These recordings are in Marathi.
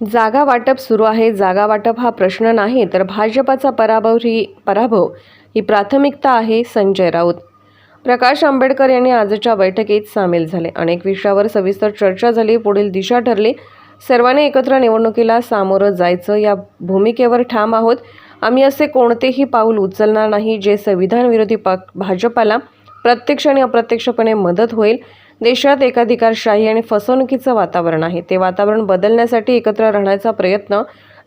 जागा वाटप सुरू आहे. जागा वाटप हा प्रश्न नाही तर भाजपाचा पराभव ही पराभव ही प्राथमिकता आहे संजय राऊत. प्रकाश आंबेडकर यांनी आजच्या बैठकीत सामील झाले. अनेक विषयावर सविस्तर चर्चा झाली. पुढील दिशा ठरली. सर्वांनी एकत्र निवडणुकीला सामोरं जायचं. या भूमिकेवर ठाम आहोत. आम्ही असे कोणतेही पाऊल उचलणार नाही जे संविधान विरोधी पक भाजपाला प्रत्यक्ष आणि अप्रत्यक्षपणे मदत होईल. देशात एकाधिकारशाही आणि फसवणुकीचं वातावरण आहे. ते वातावरण बदलण्यासाठी एकत्र राहण्याचा प्रयत्न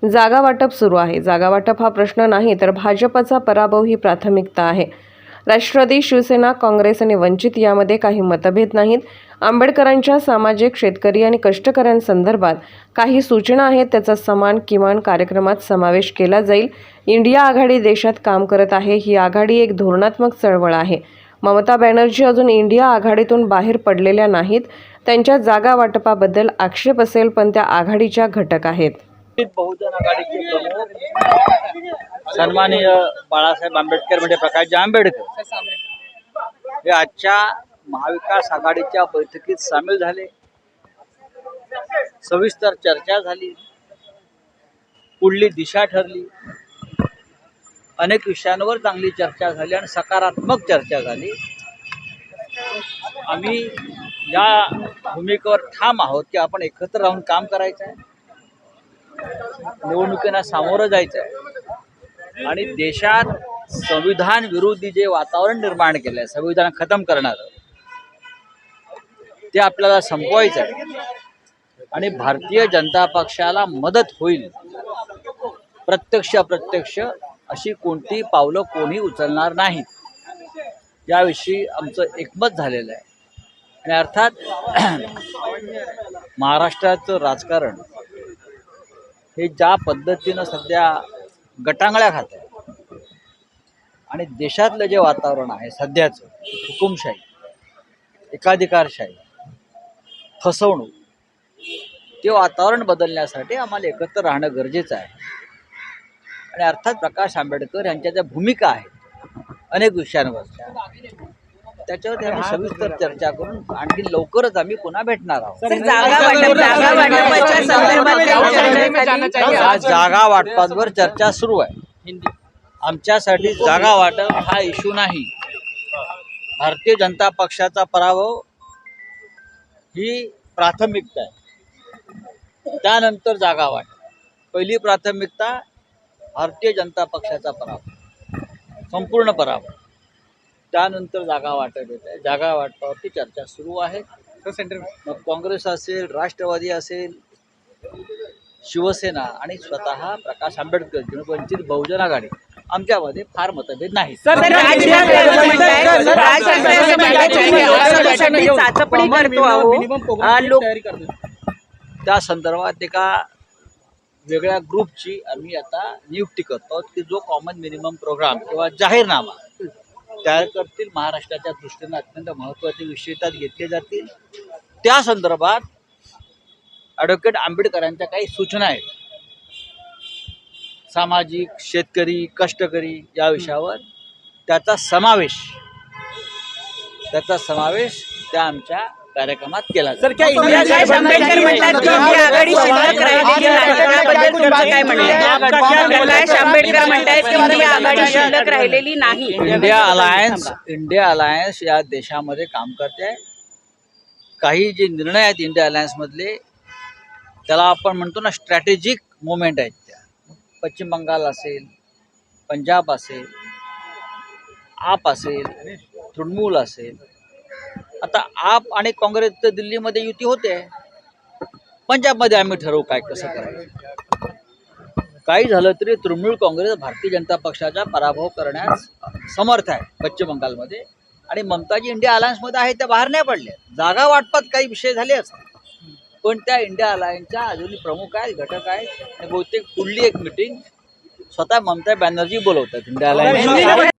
जागा वाटप सुरू आहे. जागा वाटप हा प्रश्न नाही तर भाजपचा पराभव ही प्राथमिकता आहे. राष्ट्रवादी शिवसेना काँग्रेस आणि वंचित यामध्ये काही मतभेद नाहीत. आंबेडकरांच्या सामाजिक शेतकरी आणि कष्टकऱ्यांसंदर्भात काही सूचना आहेत. त्याचा समान किमान कार्यक्रमात समावेश केला जाईल. इंडिया आघाडी देशात काम करत आहे. ही आघाडी एक धोरणात्मक चळवळ आहे. ममता बॅनर्जी अजून इंडिया आघाडीतून बाहेर पडलेल्या नाहीत. त्यांच्या जागा वाटपाबद्दल आक्षेप असेल पण त्या आघाडीच्या घटक आहेत. बहुजन आघाडीचे प्रमुख सन्माननीय बाळासाहेब आंबेडकर म्हणजे प्रकाशजी आंबेडकर हे आजच्या महाविकास आघाडीच्या बैठकीत सामील झाले. सविस्तर चर्चा झाली. पुढली दिशा ठरली. अनेक विषयांवर चांगली चर्चा झाली आणि सकारात्मक चर्चा झाली. आम्ही या भूमिकेवर ठाम आहोत की आपण एकत्र राहून काम करायचं आहे निवडणुकींना सामोरं जायचं आहे आणि देशात संविधान विरोधी जे वातावरण निर्माण केलं आहे संविधान खतम करणारं ते आपल्याला संपवायचं आहे आणि भारतीय जनता पक्षाला मदत होईल. प्रत्यक्ष अप्रत्यक्ष अशी कोणती पावलं कोणी उचलणार नाहीत याविषयी आमचं एकमत झालेलं आहे. आणि अर्थात महाराष्ट्राचं राजकारण हे ज्या पद्धतीनं सध्या गटांगळ्या खात आहे आणि देशातलं जे वातावरण आहे सध्याचं हुकुमशाही एकाधिकारशाही फसवणूक ते वातावरण बदलण्यासाठी आम्हाला एकत्र राहणं गरजेचं आहे. आणि अर्थात प्रकाश आंबेडकर यांच्या ज्या भूमिका आहेत अनेक विषयांवरच्या त्याच्यावर आम्ही सविस्तर चर्चा करून आणखी लवकरच आम्ही पुन्हा भेटणार आहोत. जागा वाटपावर चर्चा सुरू आहे. आमच्यासाठी जागा वाटप हा इश्यू नाही. भारतीय जनता पक्षाचा पराभव ही प्राथमिकता आहे. त्यानंतर जागा वाटप. पहिली प्राथमिकता भारतीय जनता पक्षाचा पराभव. संपूर्ण पराभव. त्यानंतर जागा वाटप येत आहे. जागा वाटपावरती चर्चा सुरू आहे. मग काँग्रेस असेल राष्ट्रवादी असेल शिवसेना आणि स्वतः प्रकाश आंबेडकर किंवा वंचित बहुजन आघाडी आमच्यामध्ये फार मतभेद नाही त्या संदर्भात एका वेगळ्या ग्रुपची आम्ही आता नियुक्ती करतो की जो कॉमन मिनिमम प्रोग्राम किंवा जाहीरनामा तयार करतील महाराष्ट्राच्या दृष्टीने अत्यंत महत्त्वाचे विषय त्यात घेतले जातील. त्या संदर्भात ॲडव्होकेट आंबेडकरांच्या काही सूचना आहेत. सामाजिक शेतकरी कष्टकरी या विषयावर त्याचा समावेश त्याचा समावेश त्या आमच्या कार्यक्रमात केला जाईल. प्रकाश आंबेडकर म्हणतात की ही? आघाडी शिल्लक राहिलेली नाही त्याबद्दल तुमचं काय म्हणणं? प्रकाश आंबेडकर म्हणतायत की ही? आघाडी शिल्लक राहिलेली नाही इंडिया अलायन्स इंडिया अलायन्स या देशामध्ये काम करते. आहे काही जे निर्णय आहेत इंडिया अलायन्समधले त्याला आपण म्हणतो ना स्ट्रॅटेजिक मुवमेंट आहेत त्या. पश्चिम बंगाल असेल पंजाब असेल आप असेल तृणमूल असेल आता आप आणि काँग्रेस तर दिल्लीमध्ये युती होते. पंजाबमध्ये आम्ही ठरवू काय कसं करायचं? काही झालं तरी तृणमूल काँग्रेस भारतीय जनता पक्षाचा पराभव करण्यास समर्थ आहे पश्चिम बंगालमध्ये. आणि ममताजी इंडिया अलायन्समध्ये आहे त्या बाहेर नाही पडल्या जागा वाटपात काही विषय झाले असतात पण त्या इंडिया अलायन्सच्या अजूनही प्रमुख आहेत घटक आहेत. आणि बहुतेक पुढली एक मिटिंग स्वतः ममता बॅनर्जी बोलवतात इंडिया अलायन्स